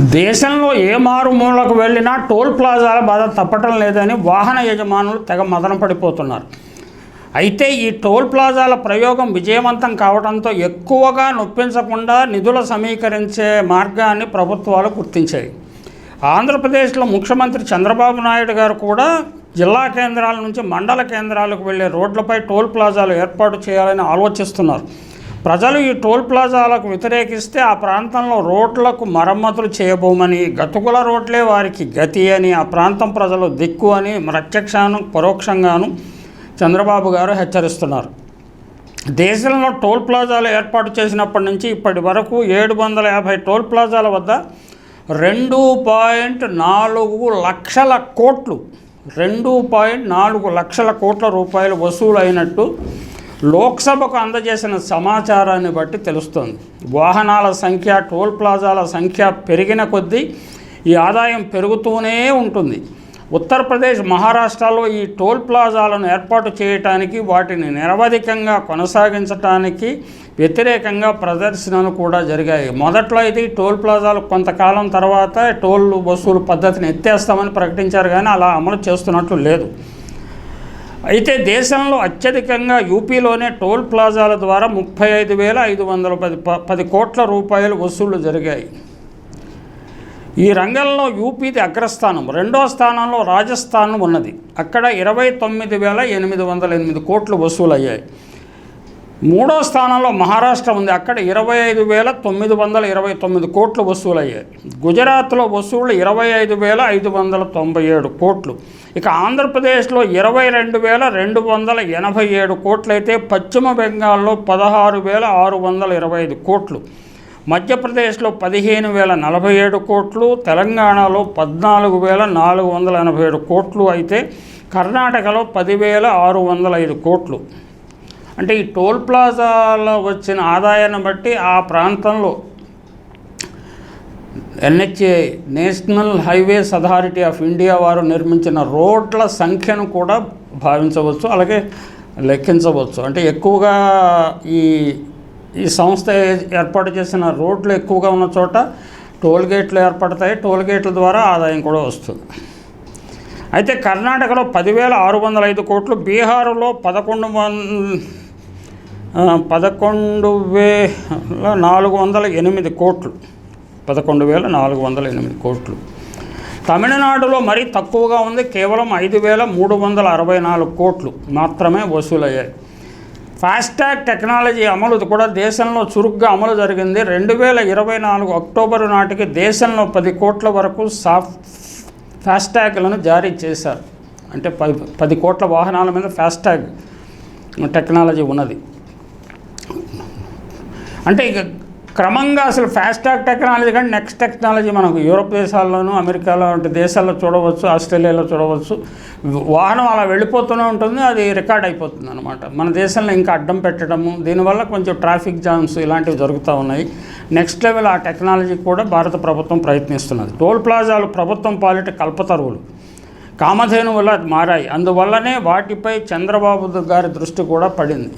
దేశంలో ఏ మారుమూలకు వెళ్ళినా టోల్ ప్లాజాల బాధ తప్పటం లేదని వాహన యజమానులు తెగ మదన పడిపోతున్నారు. అయితే ఈ టోల్ ప్లాజాల ప్రయోగం విజయవంతం కావడంతో ఎక్కువగా నొప్పించకుండా నిధుల సమీకరించే మార్గాన్ని ప్రభుత్వాలు గుర్తించాయి. ఆంధ్రప్రదేశ్లో ముఖ్యమంత్రి చంద్రబాబు నాయుడు గారు కూడా జిల్లా కేంద్రాల నుంచి మండల కేంద్రాలకు వెళ్ళే రోడ్లపై టోల్ ప్లాజాలు ఏర్పాటు చేయాలని ఆలోచిస్తున్నారు. ప్రజలు ఈ టోల్ ప్లాజాలకు వ్యతిరేకిస్తే ఆ ప్రాంతంలో రోడ్లకు మరమ్మతులు చేయబోమని గతుకుల రోడ్లే వారికి గతి అని ఆ ప్రాంతం ప్రజలు దిక్కు అని ప్రత్యక్షాను పరోక్షంగాను చంద్రబాబు గారు హెచ్చరిస్తున్నారు. దేశంలో టోల్ ప్లాజాలు ఏర్పాటు చేసినప్పటి నుంచి ఇప్పటి వరకు ఏడు వందల యాభై టోల్ ప్లాజాల వద్ద రెండు పాయింట్ నాలుగు లక్షల కోట్లు రెండు పాయింట్ నాలుగు లక్షల కోట్ల రూపాయలు వసూలైనట్టు లోక్సభకు అందజేసిన సమాచారాన్ని బట్టి తెలుస్తోంది. వాహనాల సంఖ్య టోల్ ప్లాజాల సంఖ్య పెరిగిన కొద్దీ ఈ ఆదాయం పెరుగుతూనే ఉంటుంది. ఉత్తరప్రదేశ్ మహారాష్ట్రలో ఈ టోల్ ప్లాజాలను ఏర్పాటు చేయటానికి వాటిని నిరవధికంగా కొనసాగించటానికి వ్యతిరేకంగా ప్రదర్శనలు కూడా జరిగాయి. మొదట్లో అయితే ఈ టోల్ ప్లాజాలు కొంతకాలం తర్వాత టోల్ వసూలు పద్ధతిని ఎత్తేస్తామని ప్రకటించారు కానీ అలా అమలు చేస్తున్నట్లు లేదు. అయితే దేశంలో అత్యధికంగా యూపీలోనే టోల్ ప్లాజాల ద్వారా ముప్పై ఐదు వేల ఐదు వందల పది ప- పది కోట్ల రూపాయలు వసూళ్ళు జరిగాయి. ఈ రంగంలో యూపీది అగ్రస్థానం రెండో స్థానంలో రాజస్థాన్ ఉన్నది. అక్కడ ఇరవై తొమ్మిది వేల ఎనిమిది వందల ఎనిమిది కోట్లు వసూలయ్యాయి. మూడో స్థానంలో మహారాష్ట్ర ఉంది. అక్కడ ఇరవై ఐదు వేల తొమ్మిది వందల ఇరవై తొమ్మిది కోట్లు వసూలయ్యాయి. గుజరాత్లో వసూళ్ళు ఇరవై ఐదు వేల ఐదు వందల తొంభై ఏడు కోట్లు. ఇక ఆంధ్రప్రదేశ్లో ఇరవై రెండు వేల రెండు వందల ఎనభై ఏడు కోట్లయితే పశ్చిమ బెంగాల్లో పదహారు వేల ఆరు వందల ఇరవై ఐదు కోట్లు. మధ్యప్రదేశ్లో పదిహేను వేల నలభై ఏడు కోట్లు. తెలంగాణలో పద్నాలుగు వేల నాలుగు వందల ఎనభై ఏడు కోట్లు అయితే కర్ణాటకలో పదివేల ఆరు వందల ఐదు కోట్లు. అంటే ఈ టోల్ ప్లాజాలో వచ్చిన ఆదాయాన్ని బట్టి ఆ ప్రాంతంలో NHA National Highways Authority of India వారు నిర్మించిన రోడ్ల సంఖ్యను కూడా భావించవచ్చు అలాగే లెక్కించవచ్చు. అంటే ఎక్కువగా ఈ ఈ సంస్థ ఏర్పాటు చేసిన రోడ్లు ఎక్కువగా ఉన్న చోట టోల్ గేట్లు ఏర్పడతాయి టోల్ గేట్ల ద్వారా ఆదాయం కూడా వస్తుంది. అయితే కర్ణాటకలో పదివేల ఆరు వందల ఐదు కోట్లు బీహారులో పదకొండు వన్ పదకొండు వేల నాలుగు వందల ఎనిమిది కోట్లు. పదకొండు వేల నాలుగు వందల ఎనిమిది కోట్లు. తమిళనాడులో మరీ తక్కువగా ఉంది. కేవలం ఐదు వేల మూడు వందల అరవై నాలుగు కోట్లు మాత్రమే వసూలయ్యాయి. ఫాస్టాగ్ టెక్నాలజీ అమలు కూడా దేశంలో చురుగ్గా అమలు జరిగింది. రెండు వేల ఇరవై నాలుగు అక్టోబరు నాటికి దేశంలో పది కోట్ల వరకు సాఫ్ట్ ఫాస్టాగ్లను జారీ చేశారు. అంటే పది పది కోట్ల వాహనాల మీద ఫాస్టాగ్ టెక్నాలజీ ఉన్నది. అంటే ఇక క్రమంగా అసలు ఫాస్టాగ్ టెక్నాలజీ కానీ నెక్స్ట్ టెక్నాలజీ మనకు యూరోప్ దేశాల్లోనూ అమెరికాలో వంటి దేశాల్లో చూడవచ్చు ఆస్ట్రేలియాలో చూడవచ్చు. వాహనం అలా వెళ్ళిపోతూనే ఉంటుంది అది రికార్డ్ అయిపోతుంది అనమాట మన దేశంలో ఇంకా అడ్డం పెట్టడము దీనివల్ల కొంచెం ట్రాఫిక్ జామ్స్ ఇలాంటివి జరుగుతూ ఉన్నాయి. నెక్స్ట్ లెవెల్ ఆ టెక్నాలజీ కూడా భారత ప్రభుత్వం ప్రయత్నిస్తున్నది. టోల్ ప్లాజాలు ప్రభుత్వం పాలిట కల్పతరువులు. కామధేనువులా మారాయి. అందువల్లనే వాటిపై చంద్రబాబు గారి దృష్టి కూడా పడింది.